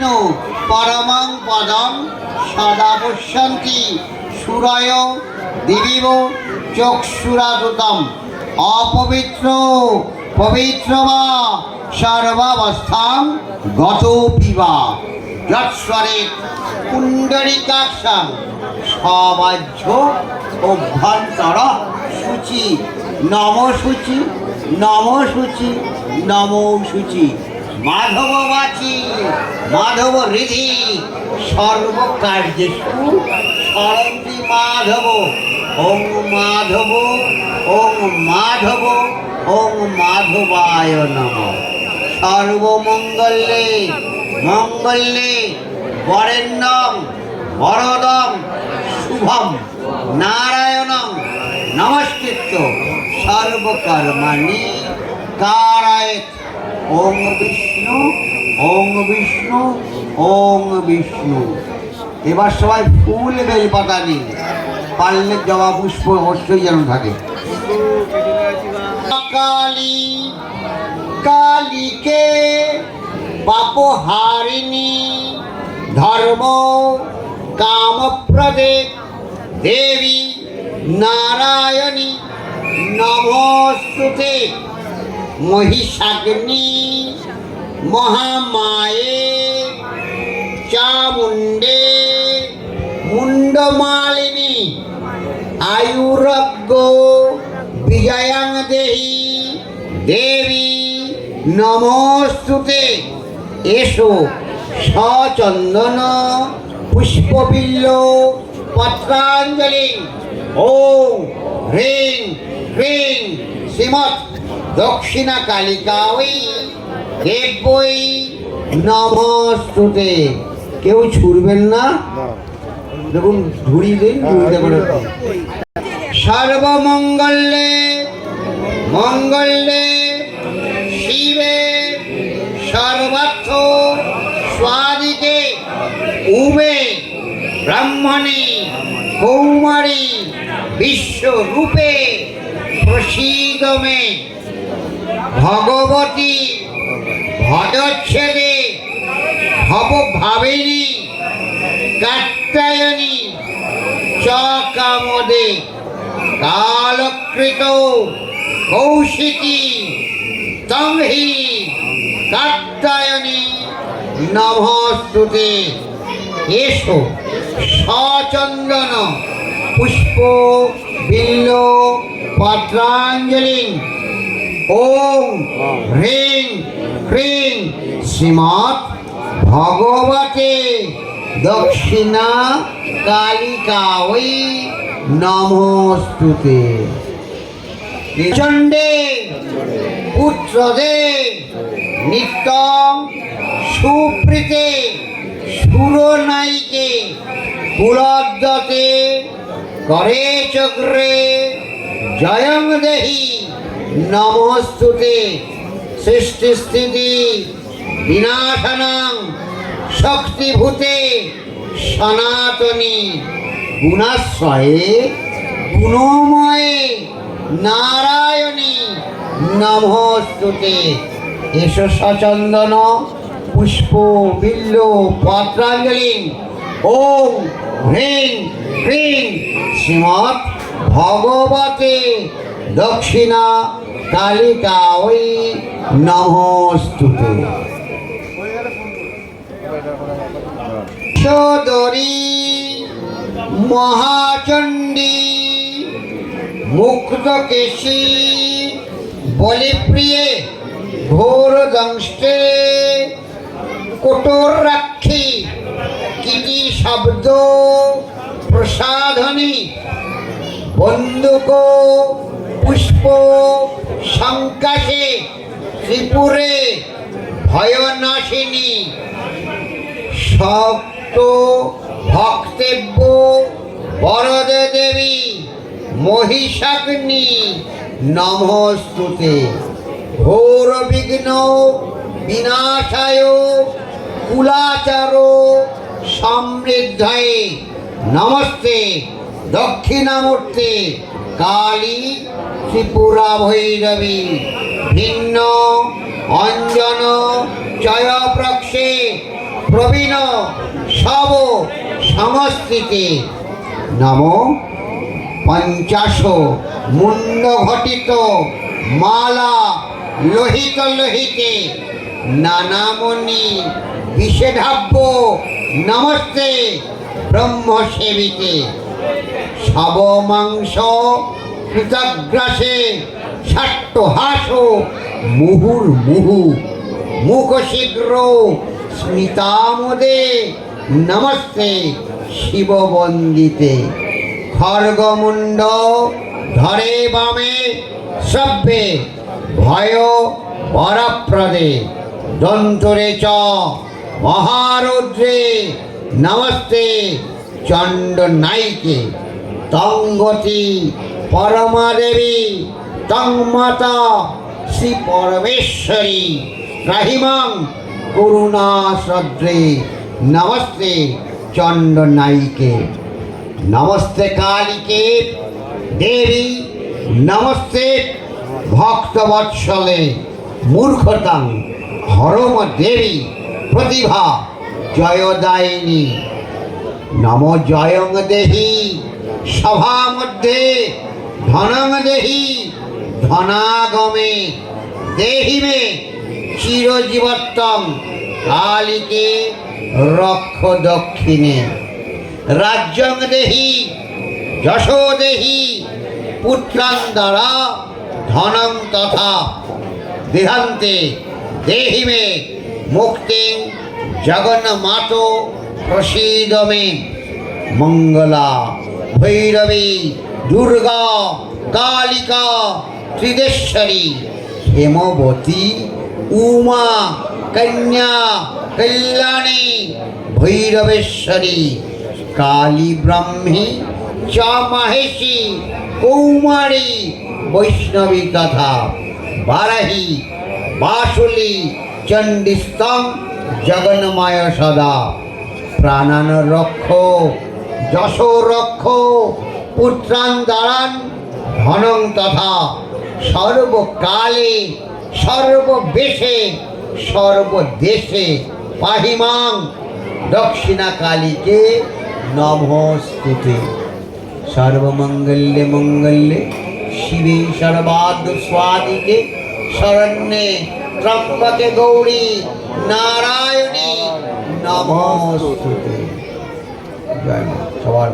বিষ্ণু পরমং পদম সদা পশ্যন্তি সুরয় দিবিব চক্ষুরাতম অপবিত্র পবিত্র বা সর্বাবস্থাম গত পিবা। যৎস্বরে কুণ্ডরিকাক্ষাং সবাহ্য অভ্যন্তর সূচি। নম সূচি নম সূচি নম সূচি। মাধব বাচি। মাধব হৃদি সর্বকার্যেষু। সরন্তি মাধব ওং মাধব ওং মাধব ওং মাধবায় নম। সর্বমঙ্গলে মঙ্গলে বরেণ্যম, বরদম, শুভম, নারায়ণম নমস্কৃত্য সর্বকর্মাণি কারায়ত। ওম বিষ্ণু ওং বিষ্ণু ওং বিষ্ণু। এবার সবাই ফুল বেলপাতা নিন পারলে জবা পুষ্প অবশ্যই যেন থাকে। কালী, কালীকে পাপহারিণী, ধর্ম কামপ্রদে দেবী নারায়ণী, নমস্তুতে মহিষাগ্নি মহামায়ে চামুণ্ডে মুন্ডমালিনী আয়ুরজ্ঞ বিজয়াং দেহি দেবী নমস্তুতে। এসো সচন্দন পুষ্পবিল্ল পত্রাঞ্জলি। ওম হ্রিং হ্রিং শ্রীমৎ দক্ষিণা কালিকা ওই দেবই নমস্তুতে। কেউ ছুড়বেন না। দেখুন ঝুড়ি দিন সর্বমঙ্গলে, মঙ্গলে শিবে সর্বার্থ স্বাদিকে উবে ব্রাহ্মণে কৌমারী বিশ্বরূপে প্রসীদমে ভগবতী ভবভাবিনী, কাত্যায়নী, চকামদে, কালকৃত, কৌশিকী, তংহি, কাত্যায়নী, নমস্তুতে। এসো, সচন্দন, পুষ্প, বিল্ল, পত্রাঞ্জলি, ওম, হ্রিং হ্রিং শ্রীমৎ ভগবতে দক্ষিণা কালিকা ওই নমস্তুতে চণ্ডে পুত্রদে নিত্যং সুপ্রীতে সুরনাইকে কুলদ্যতে করে চক্রে জয়ং দেহি নমস্তুতে সৃষ্টিস্থিতি বিনাশনাং শক্তিভূতে সনাতনী গুণাশ্রয়ে গুণময়ে নারায়ণী নমস্তুতে। এসো সচন্দন, পুষ্প, বিল্ল, পত্রাঞ্জলি। ওম হ্রিং হ্রিং শ্রীমৎ ভগবতে দক্ষিণা কালিকা ওই নমস্তুতে। সদরী মহাচণ্ডী মুক্তকেশী বলিপ্রিয়ে, ঘোর দংষ্টে কোটর রাক্ষী কীটি শব্দ, প্রসাধনী, বন্দুক, পুষ্প সংকাশে ত্রিপুরে, ভয়নাশিনী শক্ত ভক্তেব্য, বরদে দেবী, মহিষাগ্নি, নমস্তুতে। ঘোর বিঘ্ন বিনাশায়, কুলাচার, সমৃদ্ধায়। নমস্তে, দক্ষিণামূর্তে, কালী ত্রিপুরা ভৈরবী। ভিন্ন, অঞ্জন চয় প্রক্ষে প্রবীণ সব সংস্কৃতি নম পঞ্চাশ মুন্ড ঘটিত মালা লোহিত লোহিতে নানামণি বিষেধাব্য নমস্তে ব্রহ্মসেবিতে। সব মাংস কৃতগ্রাসে ষাট্টহাস মুহুর মুহু মুখ শীঘ্র স্মিতামদে নমস্তে শিব বন্দিতে খর্গমুণ্ড ধরে বামে সভ্যে ভয় পরপ্রদে। দন্তরে চ, মহারৌদ্রে, নমস্তে চণ্ড নাইকে তঙ্গতি পরমা দেবী তং মাতা শ্রী পরমেশ্বরী রাহিমাং করুণা শ্রদ্ধে নমস্তে চণ্ড নাইকে নমস্তে কালিকে। দেবী, নমস্তে ভক্তবৎসলে। মূর্খতাং হরম দেবী প্রতিভা জয়দায়িনী। নম জয়ং দেহি সভা মধ্যে ধনং দেহি ধনাগমে। দেহি মে চিরজীবত্তম কালিকে। রক্ষ দক্ষিণে। রাজ্যং দেহি, যশো দেহি, পুত্রাং দ্বারা ধনং তথা। দেহান্তে দেহি মে মুক্তিং জগন্মাত প্রসীদ মে মঙ্গলা ভৈরবী, দুর্গা, কালিকা, ত্রিদেশ্বরী, হেমবতী উমা, কন্যা, কল্যাণী, ভৈরবেশ্বরী, কালী ব্রাহ্মী চ মাহেশী কৌমারী, বৈষ্ণবী তথা বারাহী বাসুলি চণ্ডীস্তং জগন্মায় সদা। প্রাণান রক্ষ যশ রক্ষ পুত্রান দারান ধনং তথা সর্বকালে সর্ববেশে, সর্বদেশে পাহিমাং দক্ষিণা কালীকে নমস্তুতে সর্বমঙ্গল্যে মঙ্গল্যে শিবে সর্বাদ স্বাদিকে শরণ্যে ত্রম্বকে গৌরী নারায়ণী নমস্তুতে সবার।